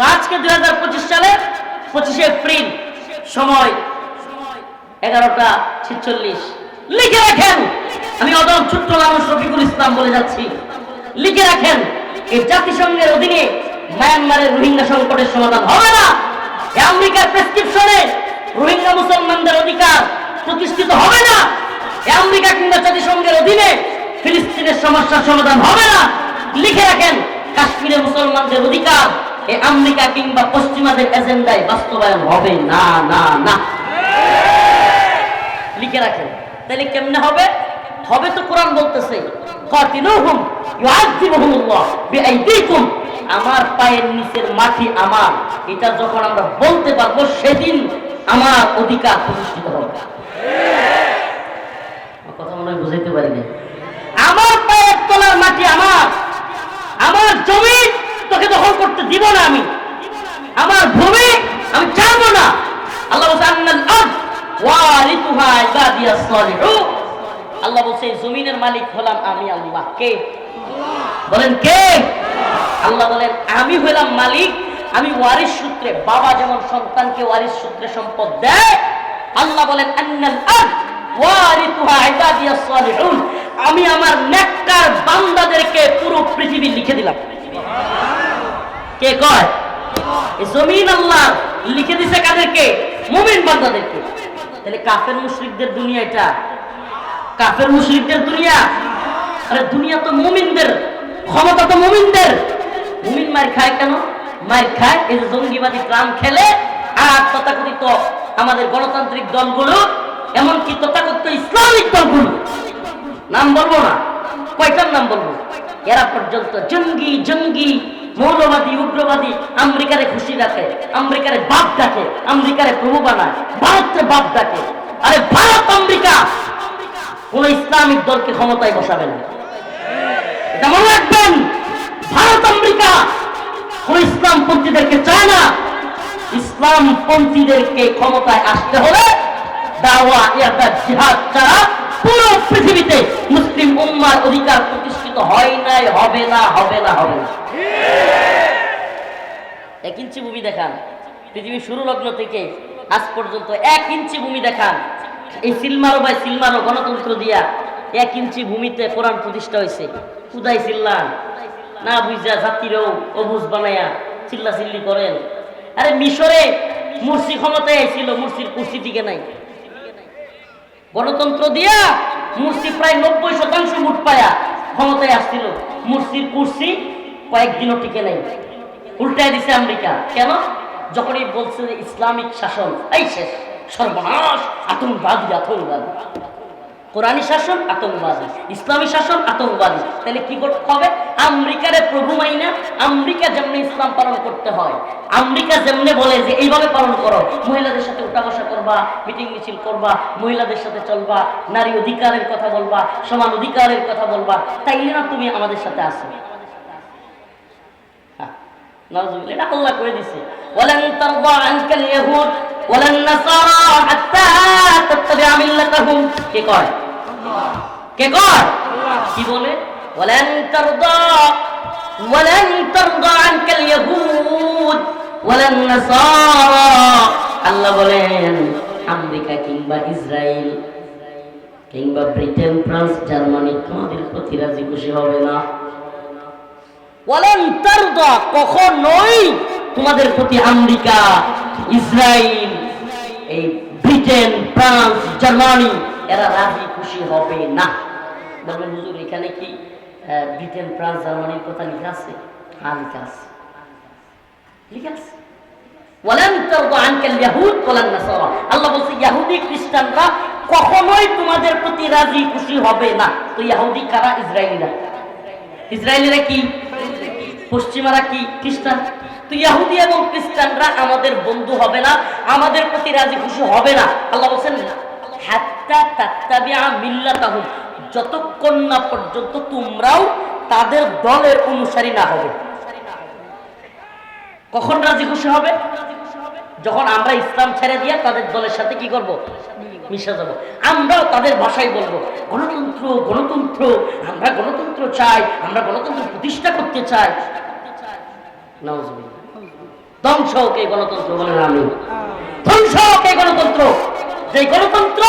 তো আজকে দুই হাজার পঁচিশ সালে পঁচিশে এপ্রিল, সময় এগারোটা ছেচল্লিশ। লিখে রাখেন, আমি অদম ছোট্ট মানুষ রফিকুল ইসলাম বলে যাচ্ছি। লিখে রাখেন এই জাতিসংঘের অধীনে মায়ানমারের রোহিঙ্গা সংকটের সমাধান হবে না। আমেরিকার প্রেসক্রিপশনে রোহিঙ্গা মুসলমানদের অধিকার প্রতিষ্ঠিত হবে না। আমেরিকা কিংবা জাতিসংঘের অধীনে ফিলিস্তিনের সমস্যার সমাধান হবে না। লিখে রাখেন, কাশ্মীরে মুসলমানদের অধিকার আমেরিকা কিংবা পশ্চিমাদের এজেন্ডায় বাস্তবায়ন হবে? না না না। লিখে রাখেন। তাহলে কেমনে হবে? হবে তো কোরআন বলতেছে আমার পায়ের নিচের মাটি আমার। এটা যখন আমরা বলতে পারব, সেদিন আমার অধিকার প্রতিষ্ঠিত হবে। কথা মনে বুঝাইতে পারি আমার পায়ের তলার মাটি আমার। দিব না আমি। আমার ভূমি আমি ছাড়বো না। আল্লাহ আল্লাহ বলছে জমিনের মালিক হলাম আমি আল্লাহ। কে? বলেন কে? আল্লাহ বলেন, আমি হলাম মালিক। আমি ওয়ারিস সূত্রে, বাবা যেমন সন্তানকে ওয়ারিস সূত্রে সম্পদ দেয়, আল্লাহ বলেন, আন্নাল আরদ ওয়ারিথুহা ইবাদিয়াস সালিহুন। আমি আমার নেককার বান্দাদেরকে পুরো পৃথিবী লিখে দিলাম। কে কয়? জমিন আল্লাহ লিখে দিছে কাদেরকে? মুমিন বান্দাদেরকে। তাহলে কাফের মুশরিকদের দুনিয়া এটা। কাফের মুশরিকদের দুনিয়া? আরে দুনিয়া তো মুমিনদের, ক্ষমতা তো মুমিনদের। মুমিন মার খায় কেন? মার খায় এই জঙ্গিবাদী ট্রাম খেলে আর তথাকথিত আমাদের গণতান্ত্রিক দলগুলো, এমনকি তথাকথিত ইসলামিক দলগুলো। নাম বলব না, কয়টার নাম বলব? এরা পর্যন্ত জঙ্গি জঙ্গি। মৌলবাদী, উগ্রবাদী আমেরিকারে খুশি রাখে আমেরিকারে বাপ ডাকে আমেরিকারে প্রভু বানায় ভারতের বাপ ডাকে আরে ভারত, আমেরিকা! কোন ইসলামিক দলকে ক্ষমতায় বসাবে না। এটা মনে রাখবেন, ভারত, আমেরিকা কোন ইসলামপন্থীদেরকে চায় না। ইসলামপন্থীদেরকে ক্ষমতায় আসতে হলে দাওয়া জিহাদ ছাড়া পুরো পৃথিবীতে মুসলিম উম্মার অধিকার প্রতিষ্ঠিত হয় নাই, হবে না হবে না হবে না। এক ইঞ্চি ভূমি দেখান। পৃথিবীর শুরু লগ্ন থেকে আজ পর্যন্ত এক ইঞ্চি ভূমি দেখান। এই সিলমারো বাই সিলমারো গণতন্ত্র দিয়া এক ইঞ্চি ভূমিতে কোরআন প্রতিষ্ঠা হয়েছে। কুদাই চিল্লান না বুঝা জাতিরও অবুজ বানায়া চিল্লা চিল্লি করেন। আরে মিশরে মুর্শি ক্ষমতায় ছিল মুর্শির কুর্সি টিকে নাই। গণতন্ত্র দিয়া মুর্শি প্রায় নব্বই শতাংশ মুঠ পায়া। ক্ষমতায় আসছিল। মুর্শির কুর্সি কয়েকদিনও টিকে নেই। উল্টায় দিছে আমেরিকা। কেন? যখনই বলছে যে ইসলামিক শাসন, এই শেষ, সর্বনাশ, আতঙ্কবাদী আতঙ্কবাদী। কোরআনী শাসন আতঙ্কবাদী। ইসলামী শাসন আতঙ্কবাদী। তাহলে কি করতে হবে? আমেরিকারে প্রভু মাইনা আমেরিকা যেমনি ইসলাম পালন করতে হয় আমেরিকা যেমনি বলে যে এইভাবে পালন করো মহিলাদের সাথে উঠা বসা করবা মিটিং মিছিল করবা মহিলাদের সাথে চলবা নারী অধিকারের কথা বলবা সমান অধিকারের কথা বলবা তাই না তুমি আমাদের সাথে আসো হ্যাঁ, এটা আল্লাহ করে দিছে। ওয়ালান তারদা আনকাল ইয়াহুদ ওয়ালান নাসারা হাত্তা তাত্তাবি'a মিল্লাতাহুম কে কয়? কে কয়? কি বলে? ওয়ালান তারদা ওয়ালান তারদা আনকাল ইয়াহুদ। ওয়ালান নাসারা। আল্লাহ বলেন, আমেরিকা কিংবা ইসরায়েল কিংবা ব্রিটেন, ফ্রান্স, জার্মানি, তোমাদের প্রতি রাজি খুশি হবে না। বলেন তারদা কখনোই তোমাদের প্রতি আমেরিকা ইসরায়েল এই ব্রিটেন ফ্রান্স জার্মানি এরা রাজি খুশি হবে না। বলবেন, হুজুর, এখানে কি ব্রিটেন ফ্রান্স জার্মানির কথা লেখা আছে? হ্যাঁ লেখা আছে। লেখা আছে। ওয়ালান তারদা আনকাল ইয়াহুদ ওয়ালান নাসারা। আল্লাহ বলছে ইহুদি খ্রিস্টানরা কখনোই তোমাদের প্রতি রাজি খুশি হবে না। তো ইহুদি কারা? ইসরায়েলিরা। ইসরায়েলিরা কি? পশ্চিমারা কি? খ্রিস্টান। তো ইহুদি এবং খ্রিস্টানরা আমাদের বন্ধু হবে না, আমাদের প্রতি রাজি খুশি হবে না। আল্লাহ বলছেন যতক্ষণ না পর্যন্ত তোমরাও তাদের দলের অনুসারী না হবে। কখন রাজি খুশি হবে? যখন আমরা ইসলাম ছেড়ে দিয়ে তাদের দলের সাথে কি করব? মিশে যাব। আমরাও তাদের ভাষায় বলব, গণতন্ত্র গণতন্ত্র, আমরা গণতন্ত্র চাই, আমরা গণতন্ত্র প্রতিষ্ঠা করতে চাই। ধ্বংস হোক এই গণতন্ত্র বলেন আমি ধ্বংস হোক এই গণতন্ত্র? যে গণতন্ত্র